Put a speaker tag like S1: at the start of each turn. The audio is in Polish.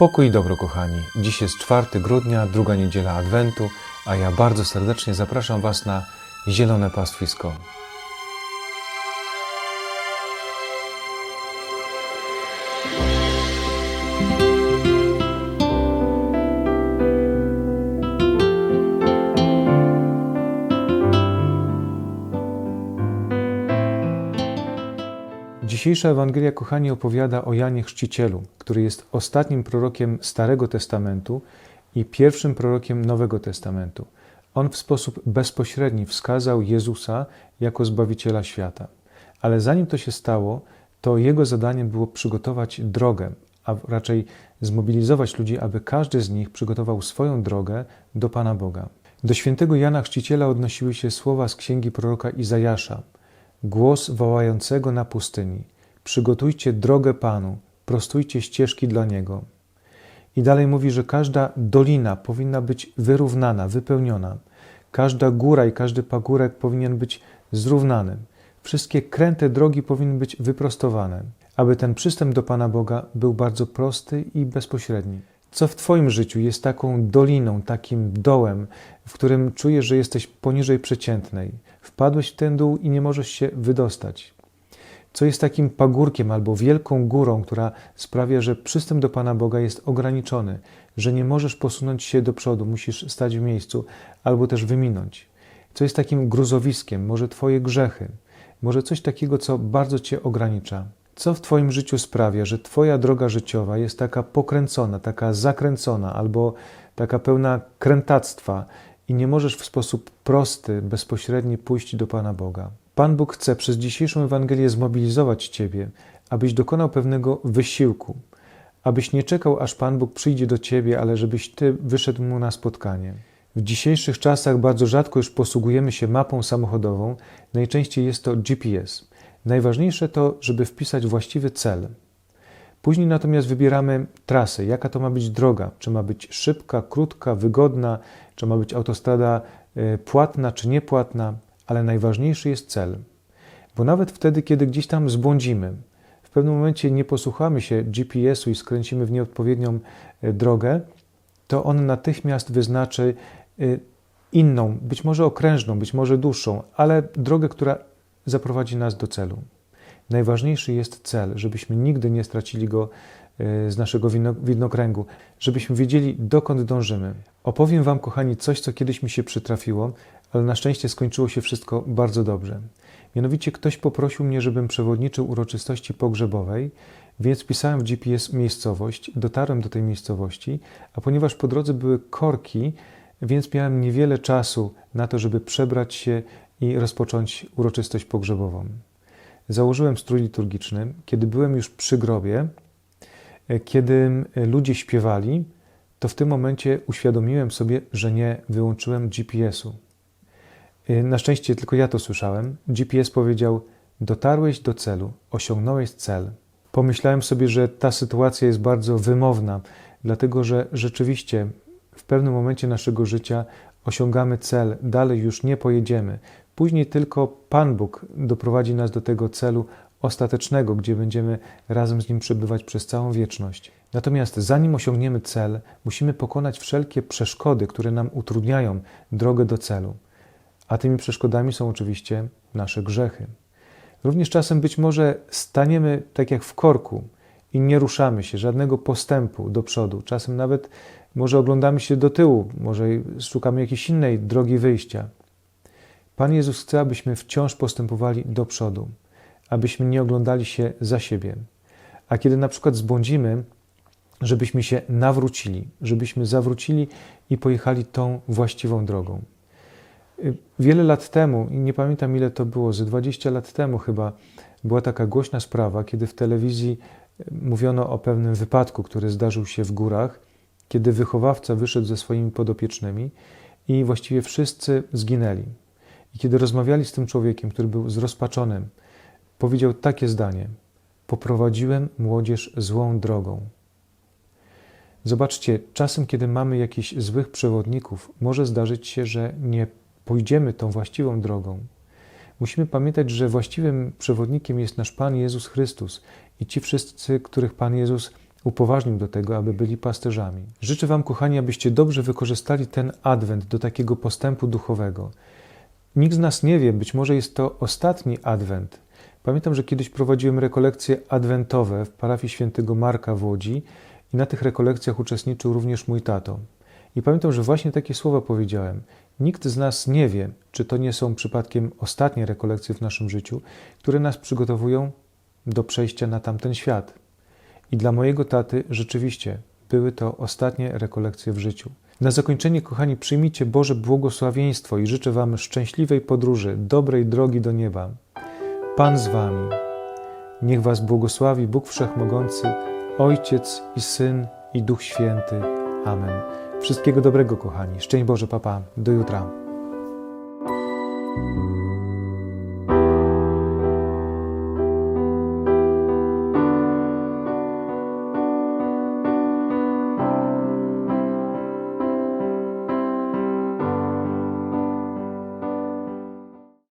S1: Pokój i dobro, kochani. Dziś jest 4 grudnia, druga niedziela Adwentu, a ja bardzo serdecznie zapraszam Was na Zielone Pastwisko. Dzisiejsza Ewangelia, kochani, opowiada o Janie Chrzcicielu, który jest ostatnim prorokiem Starego Testamentu i pierwszym prorokiem Nowego Testamentu. On w sposób bezpośredni wskazał Jezusa jako Zbawiciela świata. Ale zanim to się stało, to jego zadaniem było przygotować drogę, a raczej zmobilizować ludzi, aby każdy z nich przygotował swoją drogę do Pana Boga. Do świętego Jana Chrzciciela odnosiły się słowa z księgi proroka Izajasza – głos wołającego na pustyni: Przygotujcie drogę Panu, prostujcie ścieżki dla Niego. I dalej mówi, że każda dolina powinna być wyrównana, wypełniona. Każda góra i każdy pagórek powinien być zrównany. Wszystkie kręte drogi powinny być wyprostowane, aby ten przystęp do Pana Boga był bardzo prosty i bezpośredni. Co w Twoim życiu jest taką doliną, takim dołem, w którym czujesz, że jesteś poniżej przeciętnej? Wpadłeś w ten dół i nie możesz się wydostać. Co jest takim pagórkiem albo wielką górą, która sprawia, że przystęp do Pana Boga jest ograniczony, że nie możesz posunąć się do przodu, musisz stać w miejscu albo też wyminąć. Co jest takim gruzowiskiem, może Twoje grzechy, może coś takiego, co bardzo Cię ogranicza. Co w Twoim życiu sprawia, że Twoja droga życiowa jest taka pokręcona, taka zakręcona albo taka pełna krętactwa i nie możesz w sposób prosty, bezpośredni pójść do Pana Boga? Pan Bóg chce przez dzisiejszą Ewangelię zmobilizować Ciebie, abyś dokonał pewnego wysiłku, abyś nie czekał, aż Pan Bóg przyjdzie do Ciebie, ale żebyś Ty wyszedł Mu na spotkanie. W dzisiejszych czasach bardzo rzadko już posługujemy się mapą samochodową, najczęściej jest to GPS. Najważniejsze to, żeby wpisać właściwy cel. Później natomiast wybieramy trasę, jaka to ma być droga, czy ma być szybka, krótka, wygodna, czy ma być autostrada e, płatna, czy niepłatna, ale najważniejszy jest cel. Bo nawet wtedy, kiedy gdzieś tam zbłądzimy, w pewnym momencie nie posłuchamy się GPS-u i skręcimy w nieodpowiednią e, drogę, to on natychmiast wyznaczy e, inną, być może okrężną, być może dłuższą, ale drogę, która zaprowadzi nas do celu. Najważniejszy jest cel, żebyśmy nigdy nie stracili go e, z naszego widnokręgu, żebyśmy wiedzieli, dokąd dążymy. Opowiem Wam, kochani, coś, co kiedyś mi się przytrafiło, ale na szczęście skończyło się wszystko bardzo dobrze. Mianowicie ktoś poprosił mnie, żebym przewodniczył uroczystości pogrzebowej, więc pisałem w GPS miejscowość, dotarłem do tej miejscowości, a ponieważ po drodze były korki, więc miałem niewiele czasu na to, żeby przebrać się i rozpocząć uroczystość pogrzebową. Założyłem strój liturgiczny, kiedy byłem już przy grobie, e, kiedy ludzie śpiewali, to w tym momencie uświadomiłem sobie, że nie wyłączyłem GPS-u. E, na szczęście tylko ja to słyszałem. GPS powiedział: Dotarłeś do celu, osiągnąłeś cel. Pomyślałem sobie, że ta sytuacja jest bardzo wymowna, dlatego że rzeczywiście w pewnym momencie naszego życia osiągamy cel, dalej już nie pojedziemy. Później tylko Pan Bóg doprowadzi nas do tego celu ostatecznego, gdzie będziemy razem z Nim przebywać przez całą wieczność. Natomiast zanim osiągniemy cel, musimy pokonać wszelkie przeszkody, które nam utrudniają drogę do celu. A tymi przeszkodami są oczywiście nasze grzechy. Również czasem być może staniemy tak jak w korku i nie ruszamy się, żadnego postępu do przodu. Czasem nawet może oglądamy się do tyłu, może szukamy jakiejś innej drogi wyjścia. Pan Jezus chce, abyśmy wciąż postępowali do przodu, abyśmy nie oglądali się za siebie. A kiedy na przykład zbłądzimy, żebyśmy się nawrócili, żebyśmy zawrócili i pojechali tą właściwą drogą. Wiele lat temu, nie pamiętam ile to było, ze 20 lat temu chyba, była taka głośna sprawa, kiedy w telewizji mówiono o pewnym wypadku, który zdarzył się w górach, kiedy wychowawca wyszedł ze swoimi podopiecznymi i właściwie wszyscy zginęli. I kiedy rozmawiali z tym człowiekiem, który był zrozpaczonym, powiedział takie zdanie: Poprowadziłem młodzież złą drogą. Zobaczcie, czasem, kiedy mamy jakichś złych przewodników, może zdarzyć się, że nie pójdziemy tą właściwą drogą. Musimy pamiętać, że właściwym przewodnikiem jest nasz Pan Jezus Chrystus i ci wszyscy, których Pan Jezus upoważnił do tego, aby byli pasterzami. Życzę Wam, kochani, abyście dobrze wykorzystali ten adwent do takiego postępu duchowego. Nikt z nas nie wie, być może jest to ostatni adwent. Pamiętam, że kiedyś prowadziłem rekolekcje adwentowe w parafii świętego Marka w Łodzi i na tych rekolekcjach uczestniczył również mój tato. I pamiętam, że właśnie takie słowa powiedziałem. Nikt z nas nie wie, czy to nie są przypadkiem ostatnie rekolekcje w naszym życiu, które nas przygotowują do przejścia na tamten świat. I dla mojego taty rzeczywiście były to ostatnie rekolekcje w życiu. Na zakończenie, kochani, przyjmijcie Boże błogosławieństwo i życzę Wam szczęśliwej podróży, dobrej drogi do nieba. Pan z Wami. Niech Was błogosławi Bóg Wszechmogący, Ojciec i Syn i Duch Święty. Amen. Wszystkiego dobrego, kochani. Szczęść Boże, papa. Do jutra.